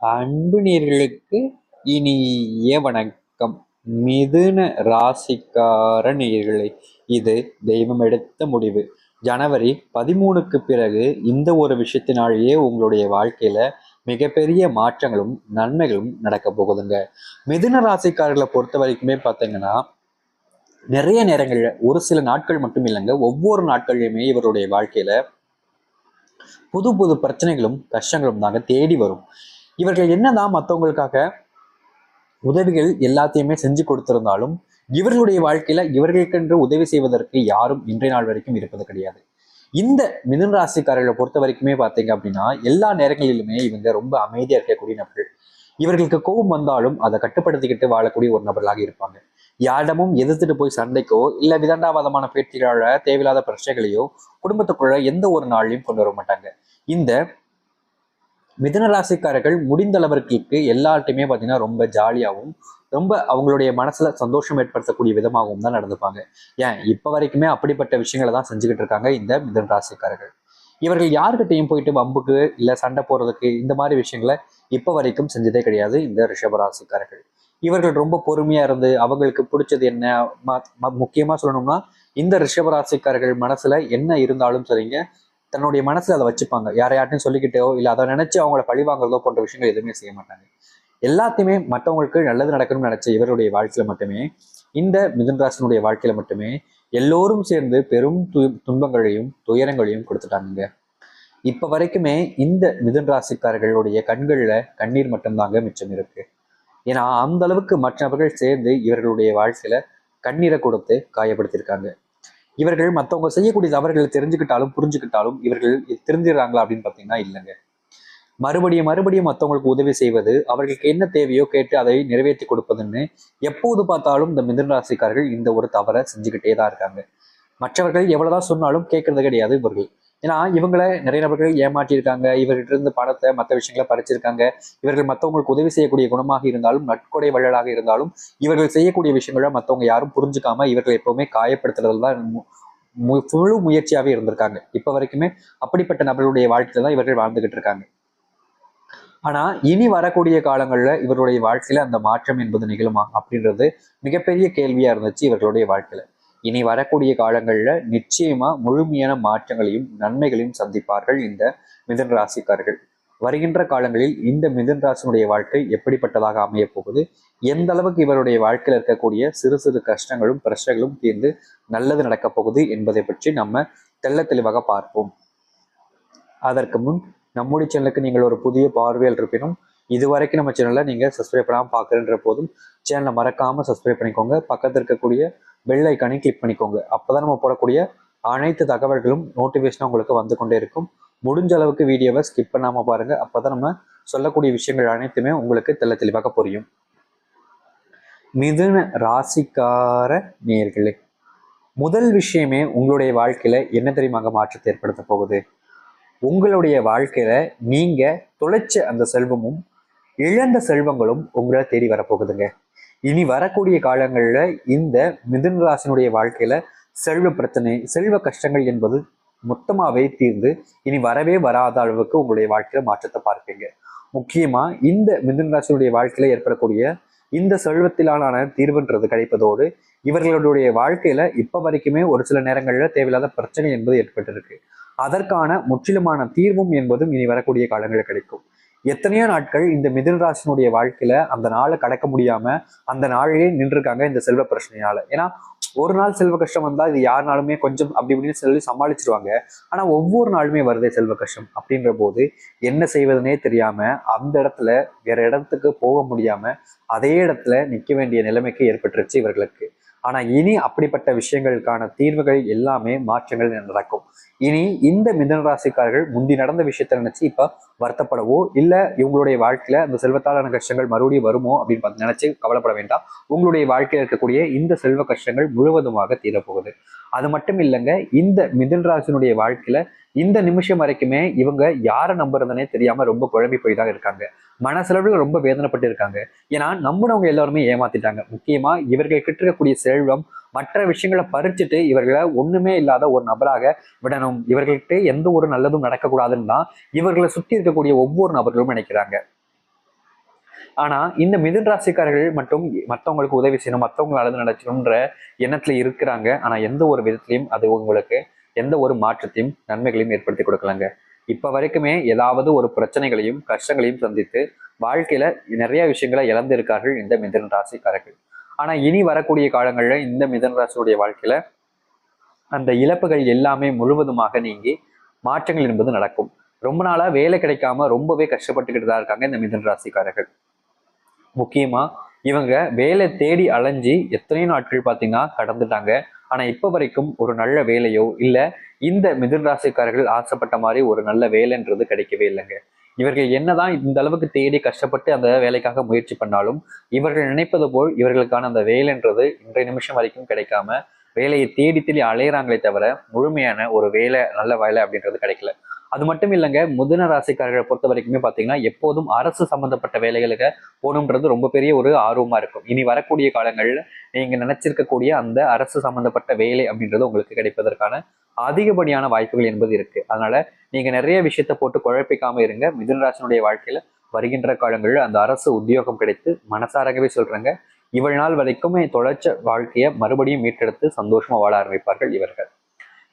அன்பு நேர்களுக்கு இனிய வணக்கம். மிதுன ராசிக்கார நேர்களை இது தெய்வம் எடுத்த முடிவு. ஜனவரி பதிமூணுக்கு பிறகு இந்த ஒரு விஷயத்தினாலேயே உங்களுடைய வாழ்க்கையில மிகப்பெரிய மாற்றங்களும் நன்மைகளும் நடக்க போகுதுங்க. மிதுன ராசிக்காரர்களை பொறுத்த வரைக்குமே பார்த்தீங்கன்னா நிறைய நேரங்களில் ஒரு சில நாட்கள் மட்டும் இல்லைங்க ஒவ்வொரு நாட்கள்லையுமே இவருடைய வாழ்க்கையில புது புது பிரச்சனைகளும் கஷ்டங்களும் தாங்க தேடி வரும். இவர்கள் என்னதான் மற்றவங்களுக்காக உதவிகள் எல்லாத்தையுமே செஞ்சு கொடுத்திருந்தாலும் இவர்களுடைய வாழ்க்கையில இவர்களுக்கென்று உதவி செய்வதற்கு யாரும் இன்றைய நாள் வரைக்கும் இருப்பது கிடையாது. இந்த மிதுன் ராசிக்காரர்களை பொறுத்த வரைக்குமே பார்த்தீங்க அப்படின்னா எல்லா நேரங்களிலுமே இவங்க ரொம்ப அமைதியா இருக்கக்கூடிய நபர்கள். இவர்களுக்கு கோபம் வந்தாலும் அதை கட்டுப்படுத்திக்கிட்டு வாழக்கூடிய ஒரு நபர்களாக இருப்பாங்க. யாரிடமும் எதிர்த்துட்டு போய் சண்டைக்கோ இல்ல விதண்டாவாதமான பேட்டிகளால தேவையில்லாத பிரச்சனைகளையோ குடும்பத்துக்குள்ள எந்த ஒரு நாளையும் கொண்டு வர மாட்டாங்க. இந்த மிதன ராசிக்காரர்கள் முடிந்த அளவிற்கு எல்லார்ட்டையுமே பார்த்தீங்கன்னா ரொம்ப ஜாலியாகவும் ரொம்ப அவங்களுடைய மனசுல சந்தோஷம் ஏற்படுத்தக்கூடிய விதமாகவும் தான் நடந்துப்பாங்க. ஏன்? இப்போ வரைக்குமே அப்படிப்பட்ட விஷயங்களை தான் செஞ்சுக்கிட்டு இருக்காங்க இந்த மிதன ராசிக்காரர்கள். இவர்கள் யார்கிட்டையும் போயிட்டு வம்புக்கு இல்லை சண்டை போடுறதுக்கு இந்த மாதிரி விஷயங்களை இப்போ வரைக்கும் செஞ்சதே கிடையாது இந்த ரிஷபராசிக்காரர்கள் இவர்கள் ரொம்ப பொறுமையா இருந்து அவங்களுக்கு பிடிச்சது என்ன? முக்கியமா சொல்லணும்னா இந்த ரிஷபராசிக்காரர்கள் மனசுல என்ன இருந்தாலும் சரிங்க தன்னுடைய மனசுல அதை வச்சுப்பாங்க. யாரையாட்டையும் சொல்லிக்கிட்டோ இல்லை அதை நினைச்சு அவங்கள பழி வாங்குறதோ போன்ற விஷயங்கள் எதுவுமே செய்ய மாட்டாங்க. எல்லாத்தையுமே மற்றவங்களுக்கு நல்லது நடக்கணும்னு நினைச்ச இவருடைய வாழ்க்கையில மட்டுமே இந்த மிதுன்ராசனுடைய வாழ்க்கையில மட்டுமே எல்லோரும் சேர்ந்து பெரும் து துன்பங்களையும் துயரங்களையும் கொடுத்துட்டாங்க இப்போ வரைக்குமே இந்த மிதுன் ராசிக்காரர்களுடைய கண்களில் கண்ணீர் மட்டும்தாங்க மிச்சம் இருக்கு. ஏன்னா அந்த அளவுக்கு மற்றவர்கள் சேர்ந்து இவர்களுடைய வாழ்க்கையில கண்ணீரை கொடுத்து காயப்படுத்தியிருக்காங்க இவர்கள் மற்றவங்க செய்யக்கூடிய தவறுகளை தெரிஞ்சுக்கிட்டாலும் புரிஞ்சுக்கிட்டாலும் இவர்கள் தெரிஞ்சிடறாங்களா அப்படின்னு பார்த்தீங்கன்னா இல்லைங்க. மறுபடியும் மறுபடியும் மற்றவங்களுக்கு உதவி செய்வது அவர்களுக்கு என்ன தேவையோ கேட்டு அதை நிறைவேற்றி கொடுப்பதுன்னு எப்போது பார்த்தாலும் இந்த மிதனராசிக்காரர்கள் இந்த ஒரு தவறை செஞ்சுக்கிட்டே தான் இருக்காங்க. மற்றவர்கள் எவ்வளவுதான் சொன்னாலும் கேட்கறது கிடையாது இவர்கள். ஏன்னா இவங்களை நிறைய நபர்கள் ஏமாற்றியிருக்காங்க. இவர்கிட்ட இருந்து பணத்தை மற்ற விஷயங்களை பறிச்சிருக்காங்க. இவர்கள் மற்றவங்களுக்கு உதவி செய்யக்கூடிய குணமாக இருந்தாலும் நட்கொடை வள்ளலாக இருந்தாலும் இவர்கள் செய்யக்கூடிய விஷயங்களை மற்றவங்க யாரும் புரிஞ்சுக்காம இவர்கள் எப்பவுமே காயப்படுத்துறதுல தான் முழு முயற்சியாகவே இருந்திருக்காங்க. இப்போ வரைக்குமே அப்படிப்பட்ட நபர்களுடைய வாழ்க்கையில தான் இவர்கள் வாழ்ந்துகிட்டு இருக்காங்க. ஆனா இனி வரக்கூடிய காலங்களில் இவருடைய வாழ்க்கையில அந்த மாற்றம் என்பது நிகழுமா அப்படின்றது மிகப்பெரிய கேள்வியா இருந்துச்சு இவர்களுடைய வாழ்க்கையில. இனி வரக்கூடிய காலங்களில் நிச்சயமா முழுமையான மாற்றங்களையும் நன்மைகளையும் சந்திப்பார்கள் இந்த மிதன் ராசிக்காரர்கள். வருகின்ற காலங்களில் இந்த மிதன் ராசினுடைய வாழ்க்கை எப்படிப்பட்டதாக அமைய போகுது? எந்த அளவுக்கு இவருடைய வாழ்க்கையில் இருக்கக்கூடிய சிறு சிறு கஷ்டங்களும் பிரச்சனைகளும் தீர்ந்து நல்லது நடக்கப் போகுது என்பதை பற்றி நம்ம தெள்ள தெளிவாக பார்ப்போம். அதற்கு முன் நம்முடைய சேனலுக்கு நீங்கள் ஒரு புதிய பார்வையில் இருப்பினும் இதுவரைக்கும் நம்ம சேனலை நீங்கள் சப்ஸ்கிரைப் பண்ணாமல் பார்க்குறன்ற போதும் சேனலை மறக்காமல் சப்ஸ்கிரைப் பண்ணிக்கோங்க. பக்கத்தில் இருக்கக்கூடிய பெல் ஐக்கானையும் கிளிக் பண்ணிக்கோங்க. அப்போதான் நம்ம போடக்கூடிய அனைத்து தகவல்களும் நோட்டிஃபிகேஷனாக உங்களுக்கு வந்து கொண்டே இருக்கும். முடிஞ்ச அளவுக்கு வீடியோவை ஸ்கிப் பண்ணாமல் பாருங்கள் அப்போ தான் நம்ம சொல்லக்கூடிய விஷயங்கள் அனைத்துமே உங்களுக்கு தெல்ல தெளிவாக புரியும். மிதுன ராசிக்கார நேர்களே முதல் விஷயமே உங்களுடைய வாழ்க்கையில் என்ன தெரியுமாங்க மாற்றத்தை ஏற்படுத்த போகுது? உங்களுடைய வாழ்க்கையில் நீங்கள் தொலைச்ச அந்த செல்வமும் இழந்த செல்வங்களும் உங்களை தேடி வரப்போகுதுங்க. இனி வரக்கூடிய காலங்களில் இந்த மிதுன ராசினுடைய வாழ்க்கையில செல்வ பிரச்சனை செல்வ கஷ்டங்கள் என்பது மொத்தமாகவே தீர்ந்து இனி வரவே வராத அளவுக்கு உங்களுடைய வாழ்க்கையில மாற்றத்தை பார்ப்பீங்க. முக்கியமா இந்த மிதுன ராசினுடைய வாழ்க்கையில ஏற்படக்கூடிய இந்த செல்வத்திலான தீர்வுன்றது கிடைப்பதோடு இவர்களுடைய வாழ்க்கையில இப்ப வரைக்குமே ஒரு சில நேரங்களில் தேவையில்லாத பிரச்சனை என்பது ஏற்பட்டிருக்கு. அதற்கான முற்றிலுமான தீர்வும் என்பதும் இனி வரக்கூடிய காலங்களில் கிடைக்கும். எத்தனையோ நாட்கள் இந்த மிதில் ராசினுடைய வாழ்க்கையில அந்த நாளை கடக்க முடியாம அந்த நாளையே நின்றுருக்காங்க இந்த செல்வ பிரச்சனையால. ஏன்னா ஒரு நாள் செல்வ கஷ்டம் வந்தா இது யாருனாலுமே கொஞ்சம் அப்படி இப்படின்னு சொல்லி சமாளிச்சிருவாங்க. ஆனா ஒவ்வொரு நாளுமே வருதே செல்வ கஷ்டம் அப்படின்ற போது என்ன செய்வதுனே தெரியாம அந்த இடத்துல வேற இடத்துக்கு போக முடியாம அதே இடத்துல நிக்க வேண்டிய நிலைமைக்கு ஏற்பட்டுருச்சு இவர்களுக்கு. ஆனா இனி அப்படிப்பட்ட விஷயங்களுக்கான தீர்வுகள் எல்லாமே மாற்றங்கள் நடக்கும். இனி இந்த மிதன ராசிக்காரர்கள் முந்தி நடந்த விஷயத்த நினைச்சு இப்ப வருத்தப்படவோ இல்ல இவங்களுடைய வாழ்க்கையில அந்த செல்வத்தாலான கஷ்டங்கள் மறுபடியும் வருமோ அப்படின்னு பார்த்து நினைச்சு கவலைப்பட வேண்டாம். உங்களுடைய வாழ்க்கையில் இருக்கக்கூடிய இந்த செல்வ கஷ்டங்கள் முழுவதுமாக தீரப்போகுது. அது மட்டும் இல்லைங்க இந்த மிதன் ராசினுடைய வாழ்க்கையில இந்த நிமிஷம் வரைக்குமே இவங்க யாரை நம்புறதுனே தெரியாம ரொம்ப குழம்பி போய் தான் இருக்காங்க. மனசளவில் ரொம்ப வேதனைப்பட்டு இருக்காங்க ஏன்னா நம்பினவங்க எல்லாருமே ஏமாத்திட்டாங்க. முக்கியமா இவர்கள் கிட்ட இருக்கக்கூடிய செல்வம் மற்ற விஷயங்களை பறிச்சுட்டு இவர்களை ஒண்ணுமே இல்லாத ஒரு நபராக விடணும். இவர்கள்ட்ட எந்த ஒரு நல்லதும் நடக்கக்கூடாதுன்னு தான் இவர்களை சுற்றி இருக்கக்கூடிய ஒவ்வொரு நபர்களும் நினைக்கிறாங்க. ஆனா இந்த மிதுன் ராசிக்காரர்கள் மற்றும் மற்றவங்களுக்கு உதவி செய்யணும் மற்றவங்களால நல்லது எண்ணத்துல இருக்கிறாங்க. ஆனா எந்த ஒரு விதத்திலையும் அது உங்களுக்கு எந்த ஒரு மாற்றத்தையும் நன்மைகளையும் ஏற்படுத்தி கொடுக்கலாங்க. இப்ப வரைக்குமே ஏதாவது ஒரு பிரச்சனைகளையும் கஷ்டங்களையும் சந்தித்து வாழ்க்கையில நிறைய விஷயங்களை இழந்திருக்கார்கள் இந்த மிதன் ராசிக்காரர்கள். ஆனா இனி வரக்கூடிய காலங்கள்ல இந்த மிதன் ராசியுடைய வாழ்க்கையில அந்த இழப்புகள் எல்லாமே முழுவதுமாக நீங்கி மாற்றங்கள் என்பது நடக்கும். ரொம்ப நாளா வேலை கிடைக்காம ரொம்பவே கஷ்டப்பட்டுக்கிட்டு தான் இருக்காங்க இந்த மிதன் ராசிக்காரர்கள். முக்கியமா இவங்க வேலை தேடி அலைஞ்சி எத்தனையோ நாட்கள் பார்த்தீங்கன்னா கடந்துட்டாங்க. ஆனா இப்ப வரைக்கும் ஒரு நல்ல வேலையோ இல்ல இந்த மிதுன் ராசிக்காரர்கள் ஆசைப்பட்ட மாதிரி ஒரு நல்ல வேலைன்றது கிடைக்கவே இல்லைங்க. இவர்கள் என்னதான் இந்த அளவுக்கு தேடி கஷ்டப்பட்டு அந்த வேலைக்காக முயற்சி பண்ணாலும் இவர்கள் நினைப்பது போல் இவர்களுக்கான அந்த வேலைன்றது இன்றைய நிமிஷம் வரைக்கும் கிடைக்காம வேலையை தேடி தேடி அலையிறாங்களே தவிர முழுமையான ஒரு வேலை நல்ல வேலை அப்படின்றது கிடைக்கல. அது மட்டும் இல்லைங்க முதன ராசிக்காரர்களை பொறுத்த வரைக்குமே பார்த்தீங்கன்னா எப்போதும் அரசு சம்பந்தப்பட்ட வேலைகளுக்கு போகணுன்றது ரொம்ப பெரிய ஒரு ஆர்வமாக இருக்கும். இனி வரக்கூடிய காலங்களில் நீங்கள் நினைச்சிருக்கக்கூடிய அந்த அரசு சம்பந்தப்பட்ட வேலை அப்படின்றது உங்களுக்கு கிடைப்பதற்கான அதிகப்படியான வாய்ப்புகள் என்பது இருக்கு. அதனால நீங்க நிறைய விஷயத்த போட்டு குழப்பிக்காம இருங்க. மிதுனராசனுடைய வாழ்க்கையில வருகின்ற காலங்களில் அந்த அரசு உத்தியோகம் கிடைத்து மனசாரகவே சொல்றாங்க. இவள் நாள் வரைக்குமே தொலைச்ச வாழ்க்கையை மறுபடியும் மீட்டெடுத்து சந்தோஷமா வாழ ஆரம்பிப்பார்கள் இவர்கள்.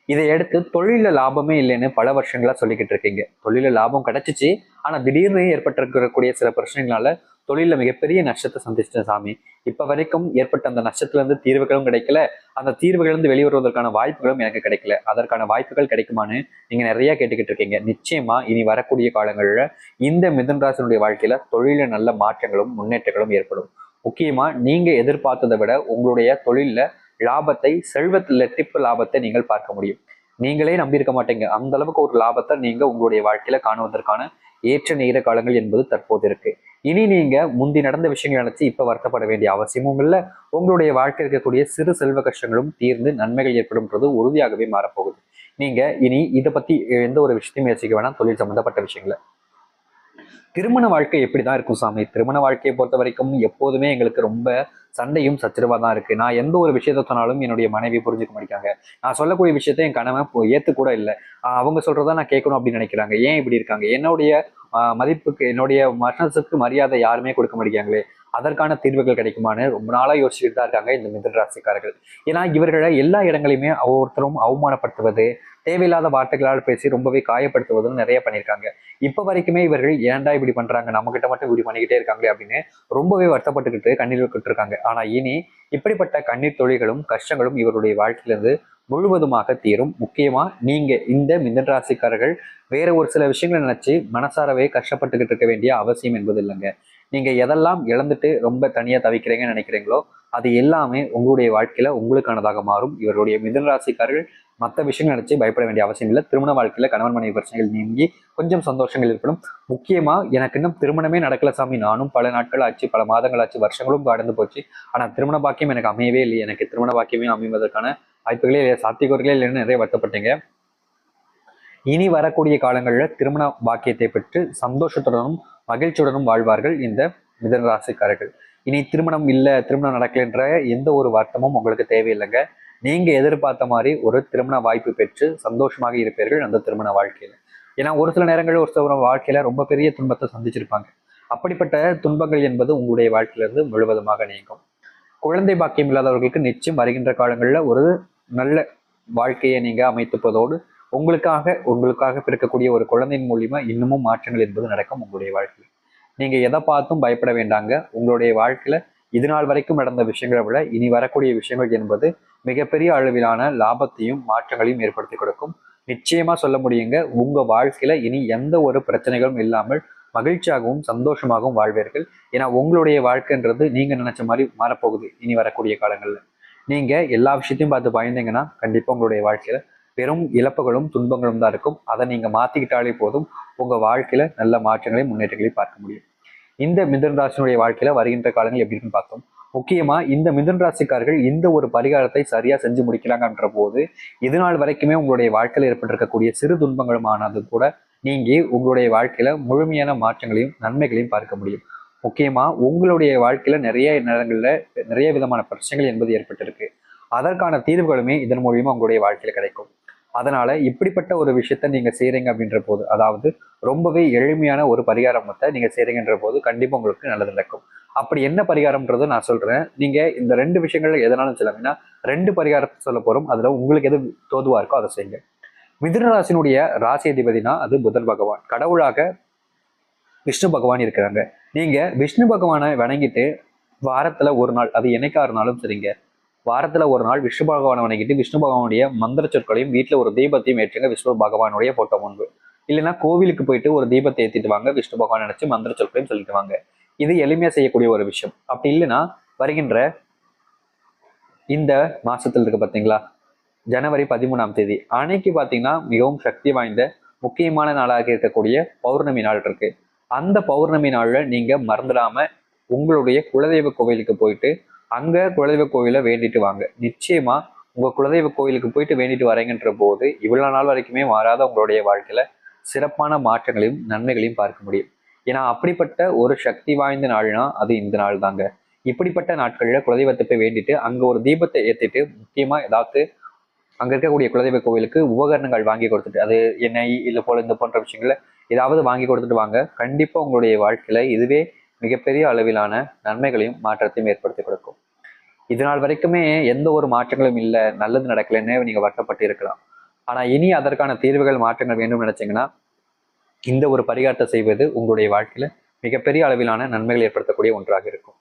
இதை எடுத்து தொழில லாபமே இல்லைன்னு பல வருஷங்களா சொல்லிக்கிட்டு இருக்கீங்க. தொழில லாபம் கிடைச்சிச்சு. ஆனா திடீர்னு ஏற்பட்டிருக்கக்கூடிய சில பிரச்சனைகளால தொழில மிகப்பெரிய நஷ்டத்தை சந்திச்சிட்டேன் சாமி. இப்ப வரைக்கும் ஏற்பட்ட அந்த நஷ்டத்துல இருந்து தீர்வுகளும் கிடைக்கல. அந்த தீர்வுகளிலிருந்து வெளிவருவதற்கான வாய்ப்புகளும் எனக்கு கிடைக்கல. அதற்கான வாய்ப்புகள் கிடைக்குமான்னு நீங்க நிறைய கேட்டுக்கிட்டு இருக்கீங்க. நிச்சயமா இனி வரக்கூடிய காலங்களில் இந்த மிதன்ராசனுடைய வாழ்க்கையில தொழில நல்ல மாற்றங்களும் முன்னேற்றங்களும் ஏற்படும். முக்கியமா நீங்க எதிர்பார்த்ததை விட உங்களுடைய தொழிலில் லாபத்தை செல்வத்தில் இரட்டிப்பு லாபத்தை நீங்கள் பார்க்க முடியும். நீங்களே நம்பியிருக்க மாட்டீங்க. அந்த அளவுக்கு ஒரு லாபத்தை நீங்க உங்களுடைய வாழ்க்கையில காணுவதற்கான ஏற்ற நேர காலங்கள் என்பது தற்போது இருக்கு. இனி நீங்க முந்தி நடந்த விஷயங்கள் நினைச்சு இப்ப வருத்தப்பட வேண்டிய அவசியமும் இல்லை. உங்களுடைய வாழ்க்கை இருக்கக்கூடிய சிறு செல்வ கஷ்டங்களும் தீர்ந்து நன்மைகள் ஏற்படும்ன்றது உறுதியாகவே மாறப்போகுது. நீங்க இனி இதை பத்தி எந்த ஒரு விஷயத்தையும் யோசிக்க வேணாம். தொழில் சம்பந்தப்பட்ட விஷயங்களை. திருமண வாழ்க்கை எப்படிதான் இருக்கும் சாமி? திருமண வாழ்க்கையை பொறுத்த வரைக்கும் எப்போதுமே எங்களுக்கு ரொம்ப சண்டையும் சச்சரவா தான் இருக்கு. நான் எந்த ஒரு விஷயத்த சொன்னாலும் என்னுடைய மனைவி புரிஞ்சுக்க மாட்டேங்கிறாங்க நான் சொல்லக்கூடிய விஷயத்த என் கணவன் ஏத்து கூட இல்லை. அவங்க சொல்கிறத நான் கேட்கணும் அப்படின்னு நினைக்கிறாங்க. ஏன் இப்படி இருக்காங்க? என்னுடைய மதிப்புக்கு என்னுடைய மனசுக்கு மரியாதை யாருமே கொடுக்க மாட்டேங்காங்களே அதற்கான தீர்வுகள் கிடைக்குமான்னு ரொம்ப நாளாக யோசிச்சுட்டு தான் இருக்காங்க இந்த மிதன் ராசிக்காரர்கள். ஏன்னா இவர்களை எல்லா இடங்களையுமே ஒவ்வொருத்தரும் அவமானப்படுத்துவது தேவையில்லாத வார்த்தைகளால் பேசி ரொம்பவே காயப்படுத்துவதும் நிறைய பண்ணியிருக்காங்க. இப்போ வரைக்குமே இவர்கள் ஏன்டா இப்படி பண்ணுறாங்க நம்மக்கிட்ட மட்டும் இப்படி பண்ணிக்கிட்டே இருக்காங்களே அப்படின்னு ரொம்பவே வருத்தப்பட்டுக்கிட்டு கண்ணீர் விட்டுருக்காங்க ஆனால் ஆனா இனி இப்படிப்பட்ட கண்ணீர் தொழில்களும் கஷ்டங்களும் இவருடைய வாழ்க்கையிலிருந்து முழுவதுமாக தீரும். முக்கியமா நீங்க இந்த மிதன் ராசிக்காரர்கள் வேற ஒரு சில விஷயங்களை நினைச்சு மனசாரவே கஷ்டப்பட்டுக்கிட்டு இருக்க வேண்டிய அவசியம் என்பது இல்லைங்க. நீங்க எதெல்லாம் இழந்துட்டு ரொம்ப தனியா தவிக்கிறீங்கன்னு நினைக்கிறீங்களோ அது எல்லாமே உங்களுடைய வாழ்க்கையில உங்களுக்கானதாக மாறும். இவருடைய மிதன் ராசிக்காரர்கள் மற்ற விஷயங்கள் நினைச்சு பயப்பட வேண்டிய அவசியம் இல்லை. திருமண வாழ்க்கையில கணவன் மனைவி பிரச்சனைகள் நீங்கி கொஞ்சம் சந்தோஷங்கள் ஏற்படும். முக்கியமா எனக்கு இன்னும் திருமணமே நடக்கல சாமி. நானும் பல நாட்கள் ஆச்சு பல மாதங்கள் ஆச்சு வருஷங்களும் கடந்து போச்சு. ஆனா திருமண பாக்கியம் எனக்கு அமையவே இல்லை எனக்கு திருமண பாக்கியமே அமைவதற்கான வாய்ப்புகளே சாத்தியக்கூறுகளே இல்லைன்னு நிறைய வருத்தப்பட்டீங்க. இனி வரக்கூடிய காலங்களில் திருமண பாக்கியத்தை பெற்று சந்தோஷத்துடனும் மகிழ்ச்சியுடனும் வாழ்வார்கள் இந்த மிதன ராசிக்காரர்கள். இனி திருமணம் இல்லை திருமணம் நடக்கலைன்ற எந்த ஒரு வருத்தமும் உங்களுக்கு தேவையில்லைங்க. நீங்கள் எதிர்பார்த்த மாதிரி ஒரு திருமண வாய்ப்பு பெற்று சந்தோஷமாக இருப்பீர்கள் அந்த திருமண வாழ்க்கையில். ஏன்னா ஒரு சில நேரங்களில் ஒரு சில வாழ்க்கையில் ரொம்ப பெரிய துன்பத்தை சந்திச்சிருப்பாங்க. அப்படிப்பட்ட துன்பங்கள் என்பது உங்களுடைய வாழ்க்கையிலிருந்து முழுவதுமாக நீங்கும். குழந்தை பாக்கியம் இல்லாதவர்களுக்கு நிச்சயம் வருகின்ற காலங்களில் ஒரு நல்ல வாழ்க்கையை நீங்கள் அமைத்துப்பதோடு உங்களுக்காக உங்களுக்காக பிறக்கக்கூடிய ஒரு குழந்தையின் மூலியமா இன்னமும் மாற்றங்கள் என்பது நடக்கும் உங்களுடைய வாழ்க்கையில். நீங்கள் எதை பார்த்தும் பயப்பட வேண்டாங்க. உங்களுடைய வாழ்க்கையில் இது நாள் வரைக்கும் நடந்த விஷயங்களை விட இனி வரக்கூடிய விஷயங்கள் என்பது மிகப்பெரிய அளவிலான லாபத்தையும் மாற்றங்களையும் ஏற்படுத்தி கொடுக்கும். நிச்சயமா சொல்ல முடியுங்க உங்க வாழ்க்கையில இனி எந்த ஒரு பிரச்சனைகளும் இல்லாமல் மகிழ்ச்சியாகவும் சந்தோஷமாகவும் வாழ்வீர்கள். ஏன்னா உங்களுடைய வாழ்க்கைன்றது நீங்க நினைச்ச மாதிரி மாறப்போகுது இனி வரக்கூடிய காலங்கள்ல. நீங்க எல்லா விஷயத்தையும் பார்த்து பயந்தீங்கன்னா கண்டிப்பா உங்களுடைய வாழ்க்கையில பெரும் இழப்புகளும் துன்பங்களும் தான் இருக்கும். அதை நீங்க மாத்திக்கிட்டாலே போதும். உங்க வாழ்க்கையில நல்ல மாற்றங்களையும் முன்னேற்றங்களையும் பார்க்க முடியும். இந்த மிதன் ராசினுடைய வாழ்க்கையில வருகின்ற காலங்கள் எப்படி இருக்குன்னு பார்த்தோம். முக்கியமா இந்த மிதன் ராசிக்காரர்கள் இந்த ஒரு பரிகாரத்தை சரியா செஞ்சு முடிக்கிறாங்கன்ற போது இது நாள் வரைக்குமே உங்களுடைய வாழ்க்கையில் ஏற்பட்டிருக்கக்கூடிய சிறு துன்பங்களுமானது கூட நீங்கள் உங்களுடைய வாழ்க்கையில முழுமையான மாற்றங்களையும் நன்மைகளையும் பார்க்க முடியும். முக்கியமா உங்களுடைய வாழ்க்கையில நிறைய நேரங்கள்ல நிறைய விதமான பிரச்சனைகள் என்பது ஏற்பட்டிருக்கு. அதற்கான தீர்வுகளுமே இதன் மூலியமா உங்களுடைய வாழ்க்கையில கிடைக்கும். அதனால இப்படிப்பட்ட ஒரு விஷயத்த நீங்க செய்யறீங்க அப்படின்ற போது அதாவது ரொம்பவே எளிமையான ஒரு பரிகாரத்தை நீங்க செய்றீங்கன்ற போது கண்டிப்பா உங்களுக்கு நல்லது நடக்கும். அப்படி என்ன பரிகாரம்ன்றதை நான் சொல்றேன். நீங்க இந்த ரெண்டு விஷயங்கள் எதனாலும் சொல்லலாம் ரெண்டு பரிகாரத்தை சொல்ல போறோம். அதுல உங்களுக்கு எது தோதுவா இருக்கோ அதை செய்யுங்க. மிதுன ராசினுடைய ராசி அதிபதினா அது புதன் பகவான். கடவுளாக விஷ்ணு பகவான் இருக்கிறாங்க. நீங்க விஷ்ணு பகவானை வணங்கிட்டு வாரத்துல ஒரு நாள் அது என்னைக்கா இருந்தாலும் சரிங்க. வாரத்துல ஒரு நாள் விஷ்ணு பகவானை வணங்கிட்டு விஷ்ணு பகவானுடைய மந்திர சொற்களையும் வீட்டுல ஒரு தீபத்தையும் ஏற்றுங்க விஷ்ணு பகவானுடைய போட்டோ முன்பு. இல்லைன்னா கோவிலுக்கு போயிட்டு ஒரு தீபத்தை ஏற்றிட்டு வாங்க விஷ்ணு பகவான் நினைச்சு மந்திர சொற்களையும் சொல்லிட்டு வாங்க. இது எளிமையா செய்யக்கூடிய ஒரு விஷயம். அப்படி இல்லைன்னா வருகின்ற இந்த மாசத்தில் இருக்கு பாத்தீங்களா? ஜனவரி பதிமூணாம் தேதி. அன்னைக்கு பாத்தீங்கன்னா மிகவும் சக்தி வாய்ந்த முக்கியமான நாளாக இருக்கக்கூடிய பௌர்ணமி நாள் இருக்கு. அந்த பௌர்ணமி நாள்ல நீங்க மறந்துடாம உங்களுடைய குலதெய்வ கோவிலுக்கு போயிட்டு அங்க குலதெய்வ கோவிலை வேண்டிட்டு வாங்க. நிச்சயமா உங்க குலதெய்வ கோவிலுக்கு போயிட்டு வேண்டிட்டு வரீங்கன்ற போது இவ்வளவு நாள் வரைக்குமே மாறாத உங்களுடைய வாழ்க்கையில சிறப்பான மாற்றங்களையும் நன்மைகளையும் பார்க்க முடியும். ஏன்னா அப்படிப்பட்ட ஒரு சக்தி வாய்ந்த நாள்னா அது இந்த நாள் தாங்க. இப்படிப்பட்ட நாட்களில் குலதெய்வத்தை போய் வேண்டிட்டு அங்க ஒரு தீபத்தை ஏத்திட்டு முக்கியமா ஏதாவது அங்க இருக்கக்கூடிய குலதெய்வ கோவிலுக்கு உபகரணங்கள் வாங்கி கொடுத்துட்டு அது எண்ணெய் இல்லை போல இந்த போன்ற விஷயங்களை ஏதாவது வாங்கி கொடுத்துட்டு வாங்க. கண்டிப்பா உங்களுடைய வாழ்க்கையில இதுவே மிகப்பெரிய அளவிலான நன்மைகளையும் மாற்றத்தையும் ஏற்படுத்தி கொடுக்கும். இது நாள் வரைக்குமே எந்த ஒரு மாற்றங்களும் இல்லை நல்லது நடக்கலைன்னு நீங்க வருத்தப்பட்டு இருக்கலாம். ஆனா இனி அதற்கான தீர்வுகள் மாற்றங்கள் வேண்டும் நினைச்சீங்கன்னா இந்த ஒரு பரிகாரத்தை செய்வது உங்களுடைய வாழ்க்கையில மிகப்பெரிய அளவிலான நன்மைகள் ஏற்படுத்தக்கூடிய ஒன்றாக இருக்கும்.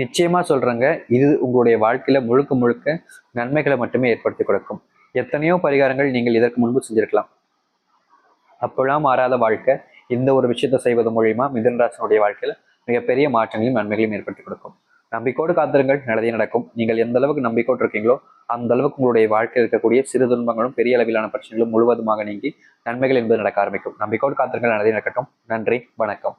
நிச்சயமா சொல்றேங்க இது உங்களுடைய வாழ்க்கையில முழுக்க முழுக்க நன்மைகளை மட்டுமே ஏற்படுத்தி கொடுக்கும். எத்தனையோ பரிகாரங்கள் நீங்கள் இதற்கு முன்பு செஞ்சிருக்கலாம். அப்பெல்லாம் மாறாத வாழ்க்கை இந்த ஒரு விஷயத்தை செய்வது மூலியமா மிதன்ராசனுடைய வாழ்க்கையில் மிகப்பெரிய மாற்றங்களையும் நன்மைகளையும் ஏற்படுத்தி கொடுக்கும். நம்பிக்கோடு காத்திருங்கள். நல்லதே நடக்கும். நீங்கள் எந்த அளவுக்கு நம்பிக்கோடு இருக்கீங்களோ அந்த அளவுக்கு உங்களுடைய வாழ்க்கையில் இருக்கக்கூடிய சிறு துன்பங்களும் பெரிய அளவிலான பிரச்சனைகளும் முழுவதுமாக நீங்கி நன்மைகள் என்பது நடக்க ஆரம்பிக்கும். நம்பிக்கோடு காத்திருங்கள். நல்லதே நடக்கட்டும். நன்றி. வணக்கம்.